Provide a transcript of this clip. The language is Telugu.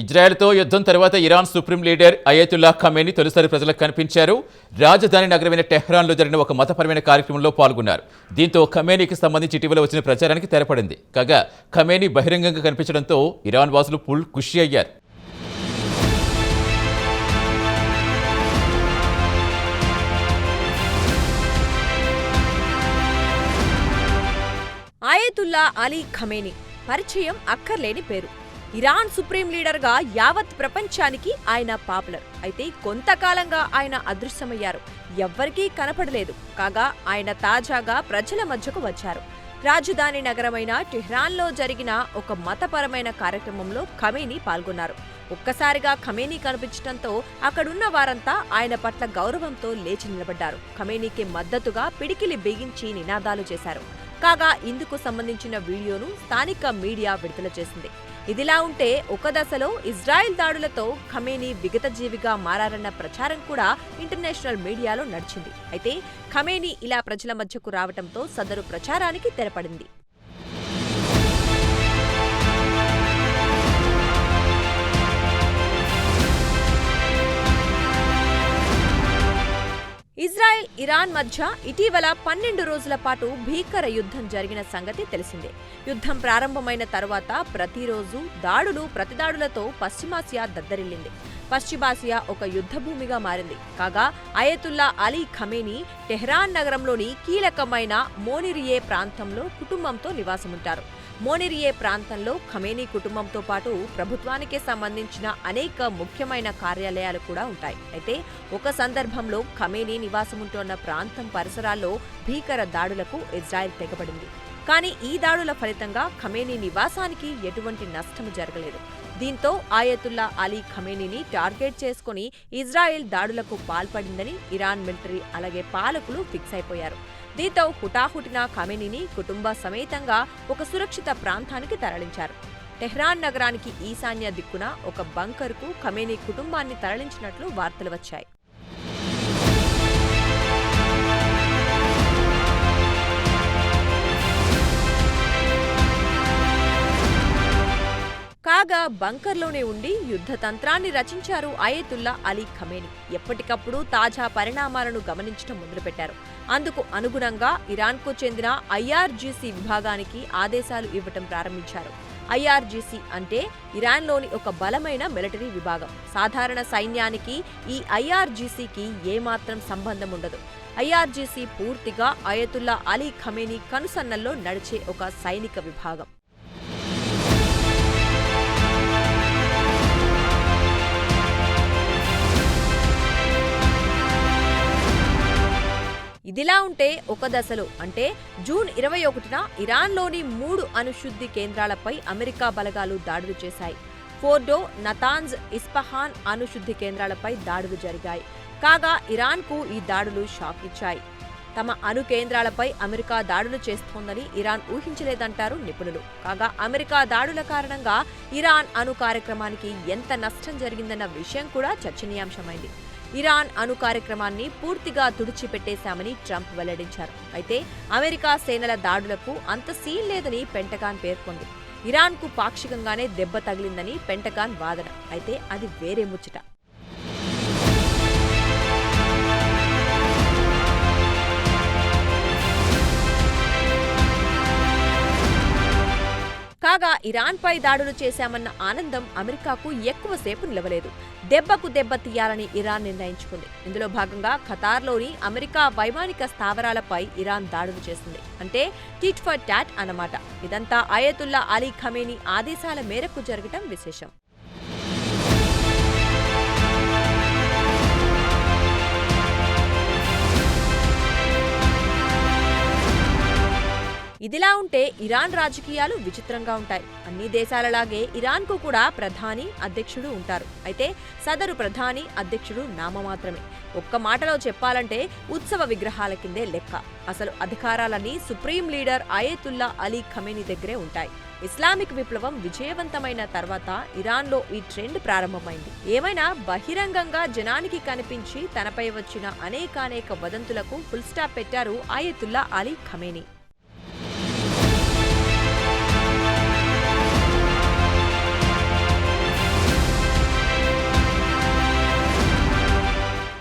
ఇజ్రాయెల్తో యుద్ధం తర్వాత Iran supreme leader Ayatollah Khamenei తొలిసారి ప్రజలకు కనిపించారు. రాజధాని నగరమైన టెహ్రాన్లో జరిగిన ఒక మతపరమైన కార్యక్రమంలో పాల్గొన్నారు. దీంతో ఖమేనీకి సంబంధించి ఇటీవల వచ్చిన ప్రచారానికి తెరపడింది. కాగా ఖమేనీ బహిరంగంగా కనిపించడంతో ఇరాన్ వాసులు ఫుల్ ఖుషి అయ్యారు. ఆయతుల్లా అలీ ఖమేని పరిచయం అక్కర్లేని పేరు. ఇరాన్ సుప్రీం లీడర్గా యావత్ ప్రపంచానికి ఆయన పాపులర్. అయితే కొంతకాలంగా ఆయన అదృశ్యమయ్యారు. ఎవ్వరికీ కనపడలేదు. కాగా ఆయన తాజాగా ప్రజల మధ్యకు వచ్చారు. రాజధాని నగరమైన టెహ్రాన్లో జరిగిన ఒక మతపరమైన కార్యక్రమంలో ఖమేని పాల్గొన్నారు. ఒక్కసారిగా ఖమేనీ కనిపించడంతో అక్కడున్న వారంతా ఆయన పట్ల గౌరవంతో లేచి నిలబడ్డారు. ఖమేనీకి మద్దతుగా పిడికిలి బిగించి నినాదాలు చేశారు. కాగా ఇందుకు సంబంధించిన వీడియోను స్థానిక మీడియా విడుదల చేసింది. ఇదిలా ఉంటే ఒక దశలో ఇజ్రాయెల్ దాడులతో ఖమేనీ విగతజీవిగా మారారన్న ప్రచారం కూడా ఇంటర్నేషనల్ మీడియాలో నడిచింది. అయితే ఖమేనీ ఇలా ప్రజల మధ్యకు రావటంతో సదరు ప్రచారానికి తెరపడింది. ఇరాన్ మధ్య ఇటీవల పన్నెండు రోజుల పాటు భీకర యుద్ధం జరిగిన సంగతి తెలిసిందే. యుద్ధం ప్రారంభమైన తర్వాత ప్రతిరోజు దాడులు ప్రతిదాడులతో పశ్చిమాసియా దద్దరిల్లింది. పశ్చిమాసియా ఒక యుద్ధభూమిగా మారింది. కాగా అయతుల్లా అలీ ఖమేనీ టెహ్రాన్ నగరంలోని కీలకమైన మోనిరియే ప్రాంతంలో కుటుంబంతో నివాసముంటారు. మోనిరియే ప్రాంతంలో ఖమేనీ కుటుంబంతో పాటు ప్రభుత్వానికి సంబంధించిన అనేక ముఖ్యమైన కార్యాలయాలు కూడా ఉంటాయి. అయితే ఒక సందర్భంలో ఖమేనీ నివాసముంటోన్న ప్రాంతం పరిసరాల్లో భీకర దాడులకు ఇజ్రాయెల్ తెగబడింది. కానీ ఈ దాడుల ఫలితంగా ఖమేనీ నివాసానికి ఎటువంటి నష్టం జరగలేదు. దీంతో ఆయతుల్లా అలీ ఖమేనీని టార్గెట్ చేసుకుని ఇజ్రాయెల్ దాడులకు పాల్పడిందని ఇరాన్ మిలిటరీ అలాగే పాలకులు ఫిక్స్ అయిపోయారు. దీంతో హుటాహుటిన ఖమెనీని కుటుంబ సమేతంగా ఒక సురక్షిత ప్రాంతానికి తరలించారు. టెహ్రాన్ నగరానికి ఈశాన్య దిక్కున ఒక బంకర్కు ఖమేనీ కుటుంబాన్ని తరలించినట్లు వార్తలు వచ్చాయి. కాగా బంకర్లోనే ఉండి యుద్ధ తంత్రాన్ని రచించారు అయేతుల్లా అలీ ఖమేని. ఎప్పటికప్పుడు తాజా పరిణామాలను గమనించడం మొదలుపెట్టారు. అందుకు అనుగుణంగా ఇరాన్కు చెందిన ఐఆర్జీసీ విభాగానికి ఆదేశాలు ఇవ్వటం ప్రారంభించారు. ఐఆర్జీసీ అంటే ఇరాన్లోని ఒక బలమైన మిలిటరీ విభాగం. సాధారణ సైన్యానికి ఈ ఐఆర్జీసీకి ఏమాత్రం సంబంధం ఉండదు. ఐఆర్జీసీ పూర్తిగా అయతుల్లా అలీ ఖమేనీ కనుసన్నల్లో నడిచే ఒక సైనిక విభాగం. ఇదిలా ఉంటే ఒక దశలో అంటే జూన్ ఇరవై ఒకటిన ఇరాన్లోని మూడు అణుశుద్ధి కేంద్రాలపై అమెరికా బలగాలు దాడులు చేశాయి. ఫోర్డో నతాన్జ్ ఇస్పహాన్ అణుశుద్ధి కేంద్రాలపై దాడులు జరిగాయి. కాగా ఇరాన్కు ఈ దాడులు షాక్ ఇచ్చాయి. తమ అణు కేంద్రాలపై అమెరికా దాడులు చేస్తోందని ఇరాన్ ఊహించలేదంటారు నిపుణులు. కాగా అమెరికా దాడుల కారణంగా ఇరాన్ అణు కార్యక్రమానికి ఎంత నష్టం జరిగిందన్న విషయం కూడా చర్చనీయాంశమైంది. ఇరాన్ అణు కార్యక్రమాన్ని పూర్తిగా తుడిచిపెట్టేశామని ట్రంప్ వెల్లడించారు. అయితే అమెరికా సేనల దాడులకు అంత సీన్ లేదని పెంటగాన్ పేర్కొంది. ఇరాన్కు పాక్షికంగానే దెబ్బ తగిలిందని పెంటగాన్ వాదన. అయితే అది వేరే ముచ్చట. ఇరాన్పై దాడులు చేశామన్న ఆనందం అమెరికాకు ఎక్కువసేపు నిలవలేదు. దెబ్బకు దెబ్బ తీయాలని ఇరాన్ నిర్ణయించుకుంది. ఇందులో భాగంగా ఖతార్లోని అమెరికా వైమానిక స్థావరాలపై ఇరాన్ దాడులు చేసింది. అంటే టిట్ ఫర్ టాట్ అన్నమాట. ఇదంతా అయతుల్లా అలీ ఖమేని ఆదేశాల మేరకు జరగటం విశేషం. ఇదిలా ఉంటే ఇరాన్ రాజకీయాలు విచిత్రంగా ఉంటాయి. అన్ని దేశాలలాగే ఇరాన్కు కూడా ప్రధాని అధ్యక్షుడు ఉంటారు. అయితే సదరు ప్రధాని అధ్యక్షుడు నామమాత్రమే ఒక్క మాటలో చెప్పాలంటే ఉత్సవ విగ్రహాల కిందే లెక్క. అసలు అధికారాలన్నీ supreme leader Ayatollah Ali Khamenei దగ్గరే ఉంటాయి. ఇస్లామిక్ విప్లవం విజయవంతమైన తర్వాత ఇరాన్లో ఈ ట్రెండ్ ప్రారంభమైంది. ఏమైనా బహిరంగంగా జనానికి కనిపించి తనపై వచ్చిన అనేకానేక వదంతులకు ఫుల్ స్టాప్ పెట్టారు ఆయతుల్లా అలీ ఖమేని.